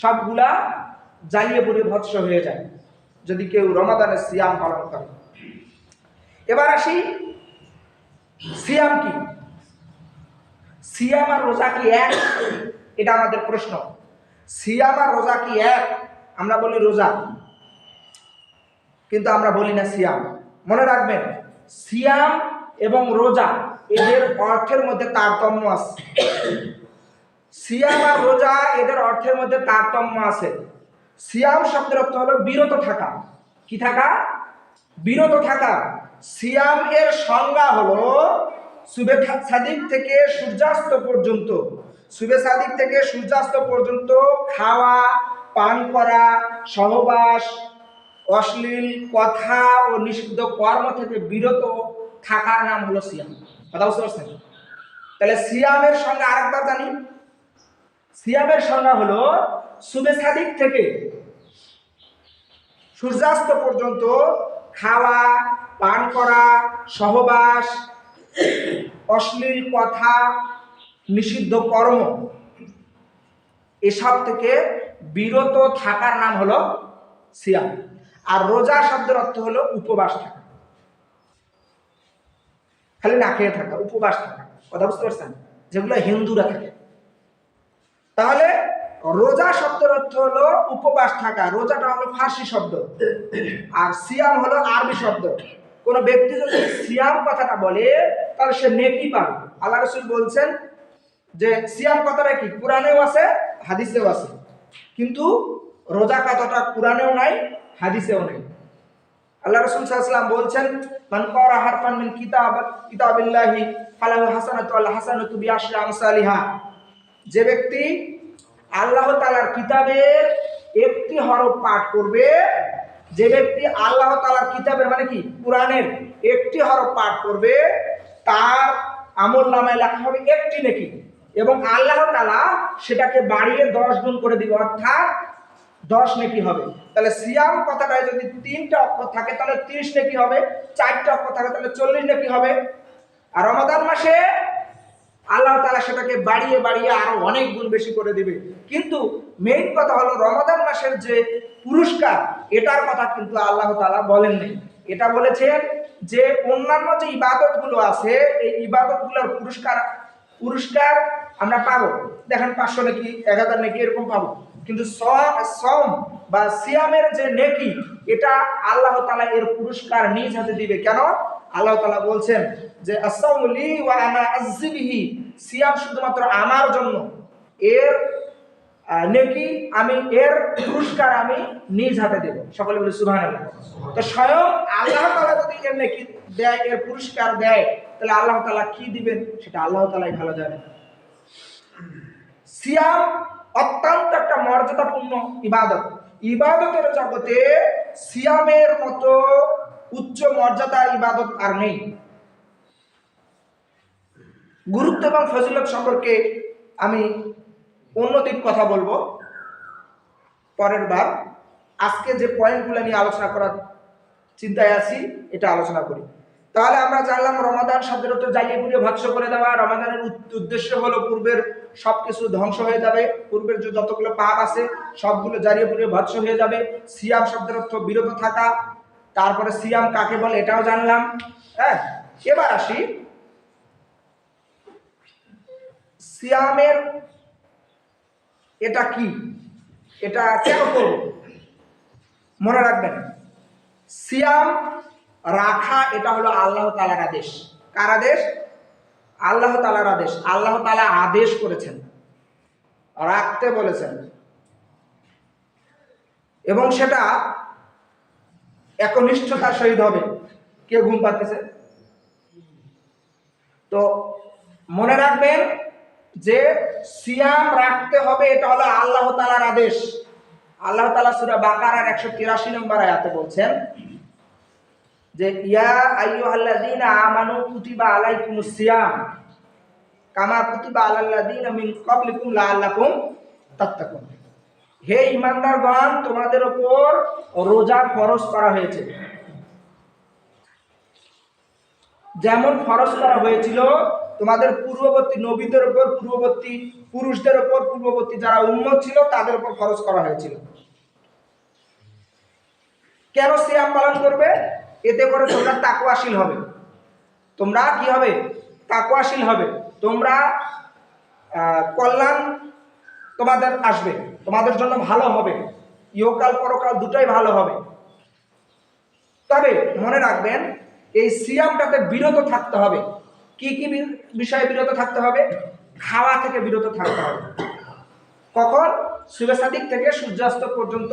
সবগুলা জ্বালিয়ে পুড়ে ভৎস হয়ে যায়, যদি কেউ রমাদানের সিয়াম পালন করে। এবার আসি, সিয়াম কি? সিয়াম আর রোজা কি এক? এটা আমাদের প্রশ্ন। সিয়াম আর রোজা কি এক? আমরা বলি রোজা, কিন্তু আমরা বলি না সিয়াম। মনে রাখবেন, সিয়াম এবং রোজা এদের অর্থের মধ্যে তারতম্য আছে। সিয়াম আর রোজা এদের অর্থের মধ্যে তারতম্য আছে। সিয়াম শব্দের অর্থ হলো বিরত থাকা। কি থাকা? বিরত থাকা। সিয়াম এর সংজ্ঞা হলো সুবে সাদিক থেকে সূর্যাস্ত পর্যন্ত। সুবে সাদিক থেকে সূর্যাস্ত পর্যন্ত খাওয়া, পান করা, সহবাস, অশ্লীল কথা ও নিষিদ্ধ কর্ম থেকে বিরত থাকার নাম হলো সিয়াম। কথা বুঝতে পারছেন? তাহলে সিয়ামের সঙ্গে আরেকবার জানি। সিয়ামের সংজ্ঞা হলো সুবে সাদিক থেকে সূর্যাস্ত পর্যন্ত খাওয়া, পান করা, সহবাস, অশ্লীল কথা, নিষিদ্ধ কর্ম। এসব থেকে বিরত থাকার নাম হলো সিয়াম। আর রোজা শব্দের অর্থ হলো উপবাস থাকা। খালি না খেয়ে থাকা, উপবাস থাকা। কথা বুঝতে পারছেন? যেগুলো হিন্দুরা থাকে। তাহলে রোজা শব্দের অর্থ হলো উপবাস থাকা। রোজাটা হলো ফার্সি শব্দ। আর সিয়াম হলো আরবি শব্দ। কোন ব্যক্তি যদি সিয়াম কথাটা বলে, তাহলে সে নেকি পাবে। আল্লাহ রসুল বলছেন যে সিয়াম কথাটা কি? কোরআনেও আছে, হাদিসেও আছে। কিন্তু রোজা কথাটা কোরআনেও নাই, হাদিসেও নেই। আল্লাহ রসুল সাল্লাম বলছেন, মান করা হারফান মিন কিতাব, কিতাবিল্লাহি ফালাহু হাসানাতু আল হাসানাতু বিআশরি আমসালিহা। যে ব্যক্তি আল্লাহ তালার কিতাবের একটি হরফ পাঠ করবে, যে ব্যক্তি আল্লাহ তালার কিতাবের মানে কি? কোরআনের একটি হরফ পাঠ করবে, তার আমল নামায় লেখা হবে একটি নাকি। এবং আল্লাহ তালা সেটাকে বাড়িয়ে দশ গুণ করে দিবে, অর্থাৎ দশ নেকি হবে। তাহলে সিয়াম কথাটায় যদি তিনটা অক্ষর থাকে, তাহলে তিরিশ নেকি হবে, চারটা অক্ষর থাকে, তাহলে চল্লিশ নেকি হবে। আর রমাদান মাসে আল্লাহ তালা সেটাকে বাড়িয়ে বাড়িয়ে আরও অনেক গুণ বেশি করে দিবে। কিন্তু মেইন কথা হলো রমাদান মাসের যে পুরস্কার, এটার কথা কিন্তু আল্লাহ তালা বলেননি। এটা বলেছেন যে অন্যান্য যে ইবাদতগুলো আছে, এই ইবাদতগুলোর পুরস্কার পুরস্কার আমরা পাবো। দেখেন পাঁচশো নাকি এক হাজার নাকি এরকম পাবো। কিন্তু সম বা সিয়ামের যে নেকি, এটা আল্লাহ তালা এর পুরস্কার নিজ হাতে দিবে। কেন? আল্লাহ তালা বলছেন যে সিয়াম শুধুমাত্র আমার জন্য। এর নেকি আমি, এর পুরস্কার আমি নিজ হাতে দেব। সকলে বলে সুবহানাল্লাহ। তো স্বয়ং আল্লাহ তাআলা যদি এর নেকি দেয়, এর পুরস্কার দেয়, তাহলে আল্লাহ তালা কি দিবেন? সেটা আল্লাহ তাআলাই ভালো জানেন। সিয়াম অত্যন্ত একটা মর্যাদাপূর্ণ ইবাদত। ইবাদতের জগতে সিয়ামের মতো উচ্চ মর্যাদার ইবাদত আর নেই। গুরুত্ব এবং ফজিলত সম্পর্কে আমি অন্য দিক কথা বলব। পরের বার আজকে যে পয়েন্টগুলো নিয়ে আলোচনা করার চিন্তায় আছি, এটা আলোচনা করি। তাহলে আমরা জানলাম, রমাদান অর্থ জ্বালিয়ে পুড়িয়ে ভৎস করে দেওয়া। রমাদানের উদ্দেশ্য হলো পূর্বের সবকিছু ধ্বংস হয়ে যাবে। পূর্বের যে যতগুলো পাপ আছে, সবগুলো জ্বালিয়ে পুড়িয়ে ভৎস হয়ে যাবে। সিয়াম শব্দের অর্থ বিরত থাকা। তারপরে সিয়াম কাকে বলে এটাও জানলাম। হ্যাঁ এবার আসি। সিয়ামের এটা কি? এটা কেন করব? মনে রাখবেন, সিয়াম রাখা এটা হলো আল্লাহ তালার আদেশ। কার আদেশ? আল্লাহ তালার আদেশ। আল্লাহ তালা আদেশ করেছেন, রাখতে বলেছেন। এবং সেটা একনিষ্ঠতার সহিত হবে। কে ঘুম পাচ্ছে তো মনে রাখবেন যে সিয়াম রাখতে হবে, এটা হলো আল্লাহ তালার আদেশ। আল্লাহ তালা সুরা বাকারার একশো তিরাশি নম্বর আয়াতে বলছেন যে, ইয়া আইয়ুহাল্লাযীনা আমানু কুতিবা আলাইকুমুস সিয়াম কামা কুতিবা আলাল্লাযীনা মিন ক্বাবলিকুম লাআল্লাকুম তাত্তাকুন। হে ইমানদারগণ, তোমাদের উপর রোজা ফরজ করা হয়েছে। যেমন ফরজ করা হয়েছিল, তোমাদের পূর্ববর্তী নবীদের উপর, পূর্ববর্তী পুরুষদের উপর, পূর্ববর্তী যারা উন্মত ছিল, তাদের উপর খরচ করা হয়েছিল। কেন সিয়াম পালন করবে? এতে করে তোমরা তাকুয়াশীল হবে। তোমরা কি হবে? তাকুয়াশীল হবে। তোমরা কল্যাণ তোমাদের আসবে। তোমাদের জন্য ভালো হবে। ইহকাল পরকাল দুটোই ভালো হবে। তবে মনে রাখবেন, এই সিয়ামটাতে বিরত থাকতে হবে। কি কি বিষয়ে বিরত থাকতে হবে? খাওয়া থেকে বিরত থাকতে হবে। কখন? সুবেসাদিক থেকে সূর্যাস্ত পর্যন্ত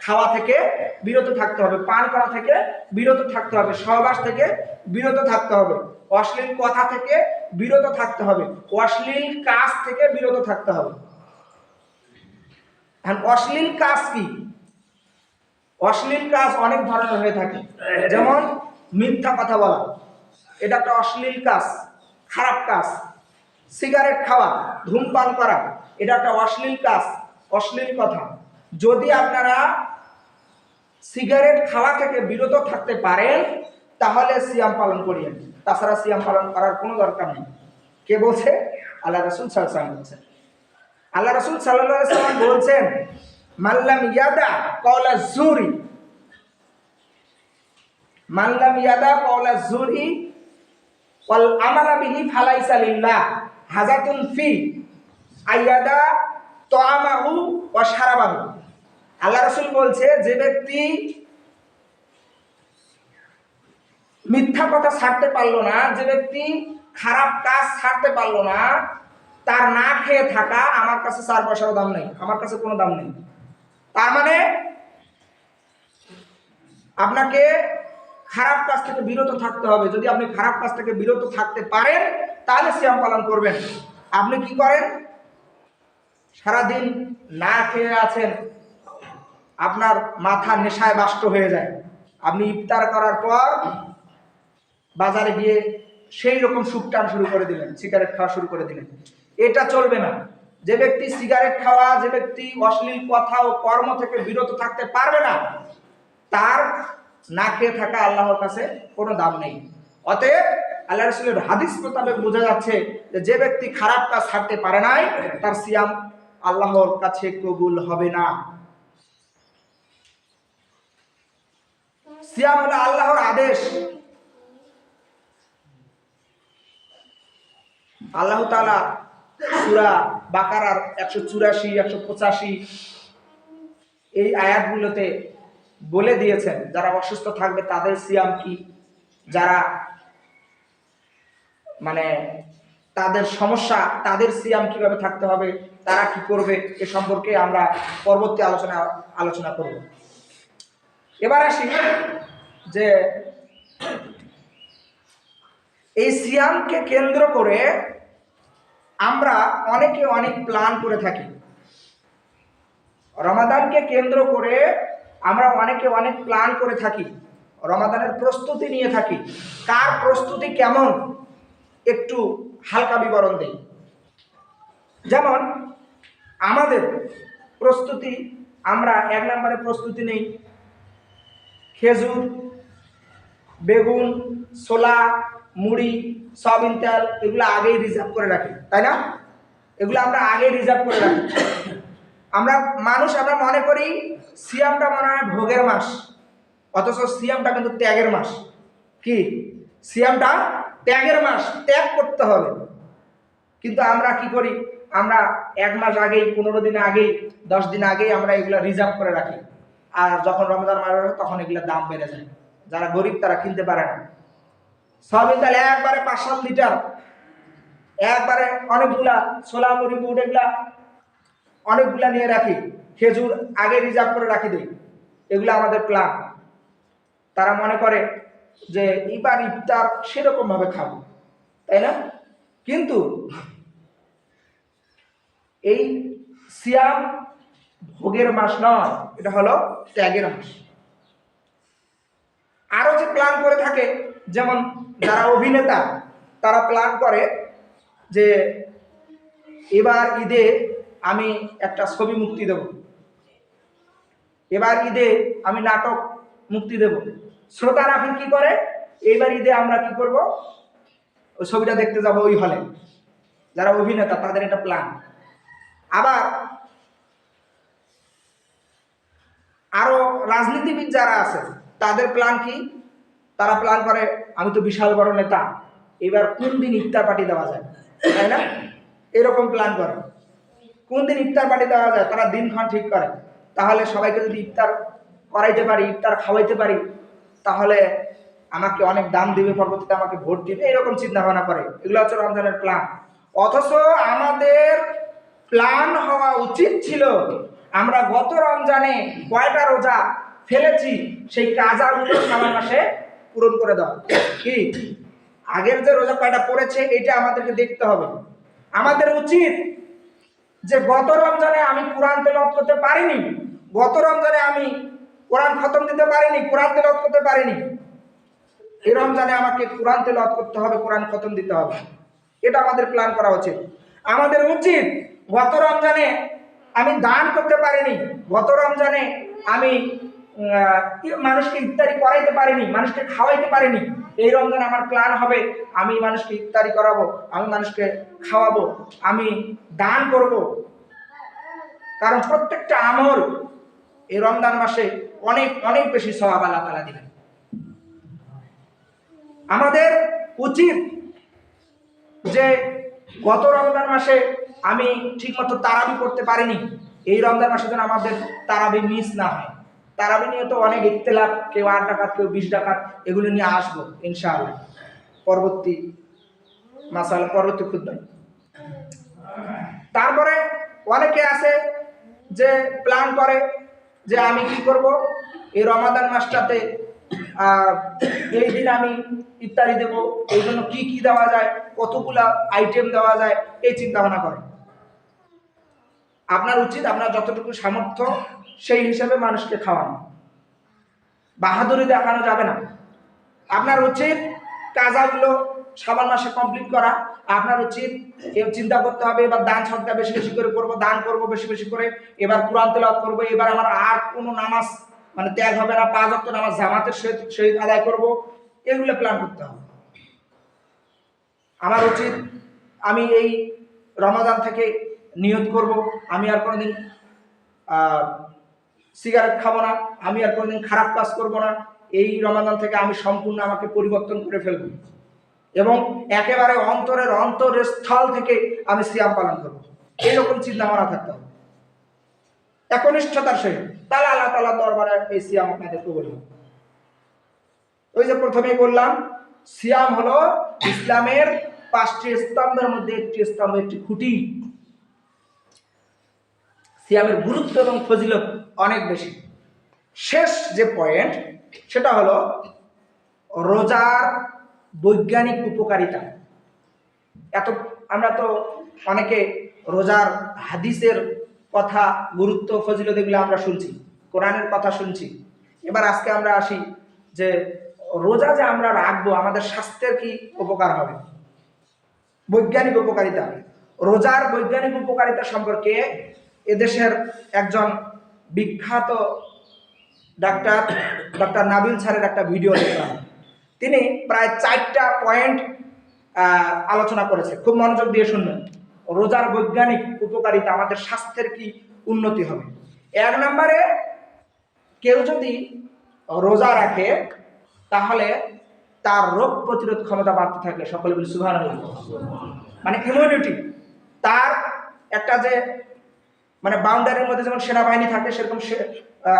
খাওয়া থেকে বিরত থাকতে হবে। পান করা থেকে বিরত থাকতে হবে। সহবাস থেকে বিরত থাকতে হবে। অশ্লীল কথা থেকে বিরত থাকতে হবে। অশ্লীল কাজ থেকে বিরত থাকতে হবে। আর অশ্লীল কাজ কি? অশ্লীল কাজ অনেক ধরনের হয়ে থাকে। যেমন মিথ্যা কথা বলা। এটা একটা অশ্লীল কাজ, খারাপ কাজ। সিগারেট খাওয়া, ধূমপান করা, এটা একটা অশ্লীল কাজ, অশ্লীল কথা। যদি আপনারা সিগারেট খাওয়া থেকে বিরত থাকতে পারেন, তাহলে সিয়াম পালন করিয়েন। তাছাড়া সিয়াম পালন করার কোনো দরকার নেই। কে বলছে? আল্লাহ রসুল সাল্লাম বলছেন। আল্লাহ রসুল সাল্লাম বলছেন মাল্লাম ইয়াদা কওলা জুরি মাল্লাম ইয়াদা কওলা জুরি ওয়াল আমালা বিহি ফালাইসা লিল্লাহ। হাজাতুন ফি আইয়াদা তোয়ামাহু ওয়া সারাবাহু আল্লাহ রসুল বলছে, যে ব্যক্তি মিথ্যা কথা ছাড়তে পারল না, যে ব্যক্তি খারাপ কাজ ছাড়তে পারল না তার না খেয়ে থাকা আমার কাছে চার পয়সারও দাম নেই, আমার কাছে কোনো দাম নেই। তার মানে আপনাকে খারাপ কাজ থেকে বিরত থাকতে হবে। যদি আপনি খারাপ কাজ থেকে বিরত থাকতে পারেন, তাহলে সিয়াম পালন করবেন। আপনি কি করেন? সারাদিন না খেয়ে আছেন, আপনার মাথা নেশায় বাষ্ট হয়ে যায়। আপনি ইফতার করার পর বাজারে গিয়ে সেই রকম সুপ টান শুরু করে দিলেন, সিগারেট খাওয়া শুরু করে দিলেন। এটা চলবে না। যে ব্যক্তি সিগারেট খাওয়া, যে ব্যক্তি অশ্লীল কথা ও কর্ম থেকে বিরত থাকতে পারবে না, তার না খেয়ে থাকা আল্লাহর কাছে কোনো দাম নেই। অতএব আল্লাহ রসুলের হাদিস মোতাবেক বোঝা যাচ্ছে যে যে ব্যক্তি খারাপ কাজ ছাড়তে পারে নাই, তার সিয়াম আল্লাহর কাছে কবুল হবে না। সিয়াম হলো আল্লাহর আদেশ। আল্লাহ তালা সুরা বাকারার একশো চুরাশি, একশো পঁচাশি। এই আয়াতগুলোতে বলে দিয়েছেন, যারা অসুস্থ থাকবে তাদের সিয়াম কি? যারা মানে তাদের সমস্যা, তাদের সিয়াম কীভাবে থাকতে হবে, তারা কি করবে, এ সম্পর্কে আমরা পরবর্তী আলোচনা আলোচনা করব। এবার আসি যে এই সিয়ামকে কেন্দ্র করে আমরা অনেকে অনেক প্ল্যান করে থাকি। রমাদানকে কেন্দ্র করে আমরা অনেকে অনেক প্ল্যান করে থাকি। রমাদানের প্রস্তুতি নিয়ে থাকি। কার প্রস্তুতি কেমন? একটু হালকা বিবরণ দেই। যেমন, আমাদের প্রস্তুতি, আমরা এক নম্বরে প্রস্তুতি নেই। খেজুর, বেগুন, ছোলা মুড়ি, সয়াবিন তেল, এগুলো আগেই রিজার্ভ করে রাখি, তাই না? এগুলো আমরা আগেই রিজার্ভ করে রাখি। আমরা মানুষ, আমরা মনে করি সিয়ামটা মনে হয় ভোগের মাস, অথচ সিয়ামটা কিন্তু ত্যাগের মাস। কি? সিয়ামটা ত্যাগের মাস, ত্যাগ করতে হবে। কিন্তু আমরা কি করি? আমরা এক মাস আগেই, পনেরো দিন আগেই, দশ দিন আগেই আমরা এগুলো রিজার্ভ করে রাখি। আর যখন রমজান মাস তখন এগুলো দাম বেড়ে যায়। যারা গরিব, তারা কিনতে পারে না। সয়াবিন তেল একবারে পাঁচ সাত লিটার। একবারে অনেকগুলা ছোলা মুড়ি বুট এগুলা অনেকগুলা নিয়ে রাখি। খেজুর আগে রিজার্ভ করে রাখি দিই। এগুলো আমাদের প্ল্যান তারা মনে করে যে এবার ইফতার সেরকম ভাবে খাব, তাই না? কিন্তু এই সিয়াম ভোগের মাস নয়, এটা হলো ত্যাগের মাস। আরও যে প্ল্যান করে থাকে, যেমন যারা অভিনেতা, তারা প্ল্যান করে যে এবার ঈদে আমি একটা ছবি মুক্তি দেব। এবার ঈদে আমি নাটক মুক্তি দেব। শ্রোতারা এখন কি করে? এবার ঈদে আমরা কি করব? ওই ছবিটা দেখতে যাব ওই হলে যারা অভিনেতা, তাদের একটা প্ল্যান আবার আরও রাজনীতিবিদ যারা আছে, তাদের প্ল্যান কি? তারা প্ল্যান করে আমি তো বিশাল বড় নেতা। এবার কোন দিন ইফতার পার্টি দেওয়া যায়? তাই না? এরকম প্ল্যান করে। কোন দিন ইফতার পার্টি দেওয়া যায়? তারা দিনক্ষণ ঠিক করে। তাহলে সবাইকে যদি ইফতার করাইতে পারি, ইফতার খাওয়াইতে পারি, তাহলে আমাকে অনেক দাম দিবে, পরবর্তীতে আমাকে ভোট দিবে, এরকম চিন্তা ভাবনা করে। এগুলো হচ্ছে রমজানের প্ল্যান অথচ আমাদের প্ল্যান হওয়া উচিত ছিল। আমরা গত রমজানে কয়টা রোজা ফেলেছি? সেই কাজাগুলো সামনে মাসে পূরণ করে দাও। কি? আগের যে রোজা কয়টা পড়েছে, এটা আমাদেরকে দেখতে হবে। আমাদের উচিত যে গত রমজানে আমি কোরআন তেলাওয়াত করতে পারিনি, গত রমজানে আমি কোরআন খতম দিতে পারিনি, কোরআন তেলাওয়াত করতে পারিনি। এই রমজানে আমাকে কোরআন তেলাওয়াত করতে হবে, কোরআন খতম দিতে হবে। এটা আমাদের প্ল্যান করা উচিত। আমাদের উচিত গত রমজানে আমি দান করতে পারিনি, গত রমজানে আমি মানুষকে ইফতারি করাইতে পারিনি, মানুষকে খাওয়াইতে পারিনি। এই রমজানে আমার প্ল্যান হবে, আমি মানুষকে ইফতারি করাবো, আমি মানুষকে খাওয়াবো, আমি দান করব। কারণ প্রত্যেকটা আমল এই রমজান মাসে অনেক অনেক বেশি সওয়াব আল্লাহ তাআলা দিবেন। আমাদের উচিত যে গত রমজান মাসে আমি ঠিকমতো তারাবি করতে পারিনি, এই রমজান মাসে যেন আমাদের তারাবি মিস না হয়। তারাবি নিয়ে তো অনেক ইখতলাফ কেউ আট ডাকাত, কেউ বিশ ডাকাত, এগুলো নিয়ে আসব, ইনশাআল্লাহ। পরবর্তী মাসাল, পরবর্তী ক্ষুদ্র তারপরে অনেকে আছে যে প্ল্যান করে যে আমি কি করব? এই রমাদান মাসটাতে এই দিন আমি ইফতারি দেব, এই জন্য কি কি দেওয়া যায়, কতগুলা আইটেম দেওয়া যায়, এই চিন্তা ভাবনা করে। আপনার উচিত, আপনার যতটুকু সামর্থ্য, সেই হিসাবে মানুষকে খাওয়ানো। বাহাদুরি দেখানো যাবে না। আপনার উচিত কাজাগুলো সাবান মাসে কমপ্লিট করা। আপনার উচিত চিন্তা করতে হবে, এবার দান সদকা বেশি বেশি করে করব, দান করব বেশি বেশি করে, এবার কোরআন তেলাওয়াত করব, এবার আমার আর কোনো নামাজ মানে ত্যাগ হবে না, পাঁচ অক্ট নামাজ জামাতের সহিত সহিত আদায় করব, এগুলো প্ল্যান করতে হবে। আমার উচিত আমি এই রমাদান থেকে নিয়ত করব, আমি আর কোনোদিন সিগারেট খাব না, আমি আর কোনোদিন খারাপ কাজ করব না, এই রমাদান থেকে আমি সম্পূর্ণ আমাকে পরিবর্তন করে ফেলব। এবং একেবারে অন্তরের অন্তরের স্থল থেকে আমি সিয়াম পালন করব। এইরকম চিন্তা ভাবনা থাকতে হবে একনিষ্ঠতার সহিত, তাহলে আল্লাহ তালা দরবারে এই সিয়াম আপনাদের কবল ওই যে প্রথমেই বললাম, সিয়াম হলো ইসলামের পাঁচটি স্তম্ভের মধ্যে একটি স্তম্ভ, একটি খুঁটি। সিয়ামের গুরুত্ব এবং ফজিলত অনেক বেশি। শেষ যে পয়েন্ট সেটা হলো রোজার বৈজ্ঞানিক উপকারিতা। এত, আমরা তো অনেকে রোজার হাদিসের কথা, গুরুত্ব, ফজিলত এগুলো আমরা শুনছি, কোরআনের কথা শুনছি। এবার আজকে আমরা আসি যে রোজা যে আমরা রাখব, আমাদের স্বাস্থ্যের কি উপকার হবে? বৈজ্ঞানিক উপকারিতা। রোজার বৈজ্ঞানিক উপকারিতা সম্পর্কে এদেশের একজন বিখ্যাত ডাক্তার ডক্টর নাবিল স্যারের একটা ভিডিও দেখলাম। তিনি প্রায় চারটা পয়েন্ট আলোচনা করেছে। খুব মনোযোগ দিয়ে শুনবেন। রোজার বৈজ্ঞানিক উপকারিতা আমাদের স্বাস্থ্যের কি উন্নতি হবে? এক নম্বরে, কেউ যদি রোজা রাখে, তাহলে তার রোগ প্রতিরোধ ক্ষমতা বাড়তে থাকে। সকলে বলি সুভান মানে ইমিউনিটি তার একটা যে মানে বাউন্ডারির মধ্যে যেমন সেনাবাহিনী থাকে, সেরকম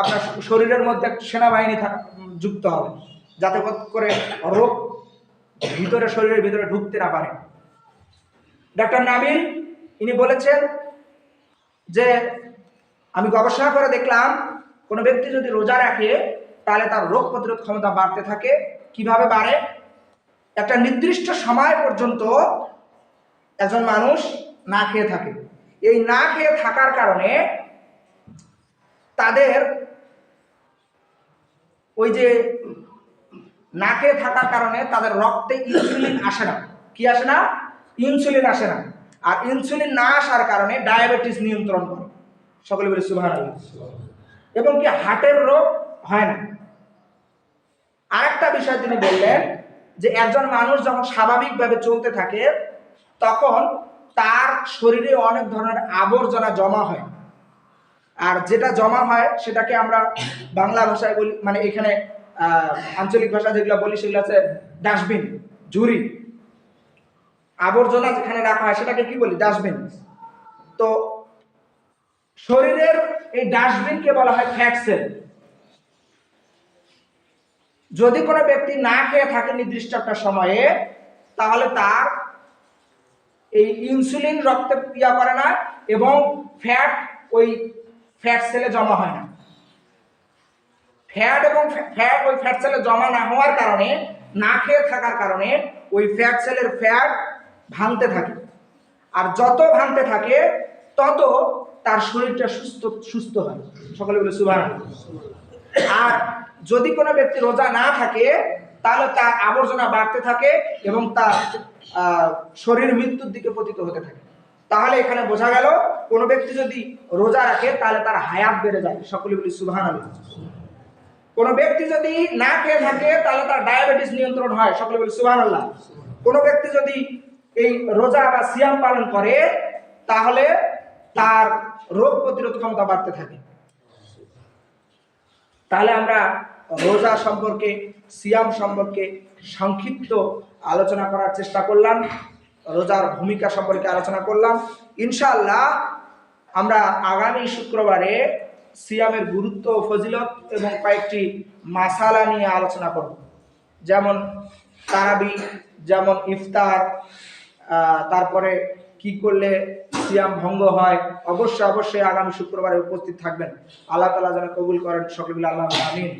আপনার শরীরের মধ্যে একটা সেনাবাহিনী যুক্ত হবে। যাতে করে রোগ ভিতরে, শরীরের ভিতরে ঢুকতে না পারে। ডাক্তার নাবিল, ইনি বলেছেন যে, আমি গবেষণা করে দেখলাম, কোনো ব্যক্তি যদি রোজা রাখে, তাহলে তার রোগ প্রতিরোধ ক্ষমতা বাড়তে থাকে। কীভাবে বাড়ে? একটা নির্দিষ্ট সময় পর্যন্ত একজন মানুষ না খেয়ে থাকে। এই না খেয়ে থাকার কারণে তাদের ওই যে না খেয়ে থাকার কারণে তাদের রক্তে ইনসুলিন আসে না। কি আসে না? ইনসুলিন আসে না। আর ইনসুলিন না আসার কারণে ডায়াবেটিস নিয়ন্ত্রণ করে। সকলে বলে সুভান এবং কি হার্টের রোগ হয় না। আরেকটা বিষয় তিনি বললেন যে একজন মানুষ যখন স্বাভাবিকভাবে চলতে থাকে, তখন তার শরীরে অনেক ধরনের আবর্জনা জমা হয়। আর যেটা জমা হয়, সেটাকে আমরা বাংলা ভাষায় বলি মানে এখানে আঞ্চলিক ভাষা যেগুলো বলি, সেগুলো আছে ডাস্টবিন, ঝুড়ি। আবর্জনা যেখানে রাখা হয়, সেটাকে কি বলি? ডাস্টবিন। তো শরীরের এই ডাস্টবিনকে বলা হয় ফ্যাট সেল। যদি কোনো ব্যক্তি না খেয়ে থাকে নির্দিষ্ট একটা সময়ে, তাহলে তার এই ইনসুলিন রক্তে ইয়া করে না এবং ফ্যাট ওই ফ্যাট সেলে জমা হয় না। ফ্যাট এবং ফ্যাট ওই ফ্যাট সেলে জমা না হওয়ার কারণে, না খেয়ে থাকার কারণে ওই ফ্যাট সেলের ফ্যাট ভাঙতে থাকে। আর যত ভাঙতে থাকে, তত তার শরীরটা সুস্থ সুস্থ হয়। সকলে বলে সুবাহ আর যদি কোনো ব্যক্তি রোজা না থাকে তাহলে তার আবর্জনা বাড়তে থাকে এবং তার শরীর মৃত্যুর দিকে পতিত হতে থাকে। তাহলে এখানে বোঝা গেল, কোনো ব্যক্তি যদি রোজা রাখে, তাহলে তার হায়াত বেড়ে যায়। সকলে বলি সুবহান কোনো ব্যক্তি যদি না খেয়ে থাকে, তাহলে তার ডায়াবেটিস নিয়ন্ত্রণ হয়। সকলে বলি সুবহান আল্লাহ কোনো ব্যক্তি যদি এই রোজা বা সিয়াম পালন করে, তাহলে তার রোগ প্রতিরোধ ক্ষমতা বাড়তে থাকে। তাহলে আমরা রোজা সম্পর্কে, সিয়াম সম্পর্কে সংক্ষিপ্ত আলোচনা করার চেষ্টা করলাম, রোজার ভূমিকা সম্পর্কে আলোচনা করলাম। ইনশাআল্লাহ, আমরা আগামী শুক্রবারে সিয়ামের গুরুত্ব ও ফজিলত এবং কয়েকটি মাসালা নিয়ে আলোচনা করব। যেমন তারাবি, যেমন ইফতার তারপরে কি করলে সিয়াম ভঙ্গ হয়, অবশ্যই অবশ্যই আগামী শুক্রবারে উপস্থিত থাকবেন। আল্লাহ তালা যেন কবুল করেন সকলে মিলে, আল্লাহ আমিন।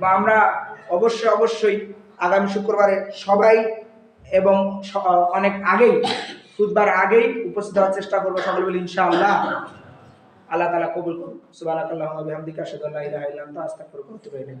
বা আমরা অবশ্যই অবশ্যই আগামী শুক্রবারে সবাই এবং অনেক আগেই খুদবার আগেই উপস্থিত হওয়ার চেষ্টা করব সকলে মিলে, ইনশাআল্লাহ। আল্লাহ তালা কবুল করুন। সুবহানাকাল্লাহুম্মা বিহামদিকা, আশহাদু আল্লা ইলাহা ইল্লা আনতা, আস্তাগফিরুকা ওয়া আতুবু ইলাইক।